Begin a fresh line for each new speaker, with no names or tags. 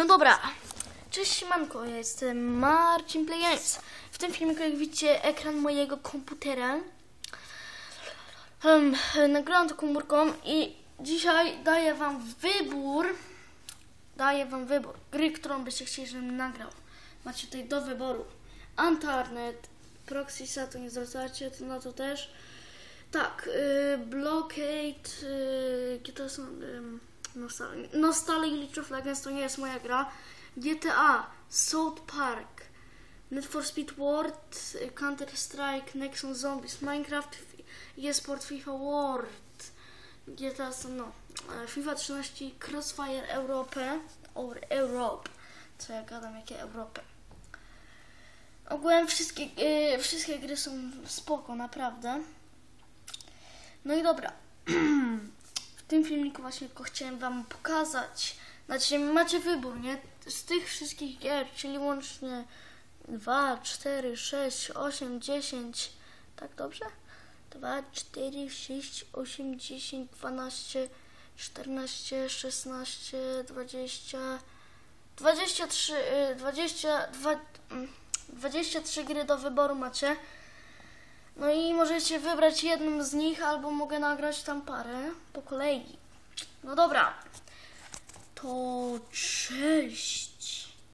No dobra. Cześć siemanko, ja jestem Marcin Play Games. W tym filmiku jak widzicie ekran mojego komputera. Um, nagrałam to komórką i dzisiaj daję wam wybór. Daję wam wybór gry, którą byście chcieli, żebym nagrał. Macie tutaj do wyboru Antarnet, Proxy to nie zwracacie, to na to też. Tak, y, Blockade, y, gdzie to są? Nostalgia, Nostalgia League of Legends to nie jest moja gra. GTA, South Park, Need for Speed World, y, Counter Strike, Nexon Zombies, Minecraft, eSport, FIFA World. GTA no, e, FIFA 13, Crossfire Europe, or Europe. Co ja gadam, jakie Europę. Ogółem wszystkie, y, wszystkie gry są spoko, naprawdę. No i dobra. Tym filmiku właśnie tylko chciałem wam pokazać. Znaczy macie wybór, nie? Z tych wszystkich gier, czyli łącznie 2, 4, 6, 8, 10. Tak dobrze? 2, 4, 6, 8, 10, 12, 14, 16, 20, 23, y, 22, mm, 23 gry do wyboru macie. No i możecie wybrać jedną z nich, albo mogę nagrać tam parę po kolei. No dobra. To cześć.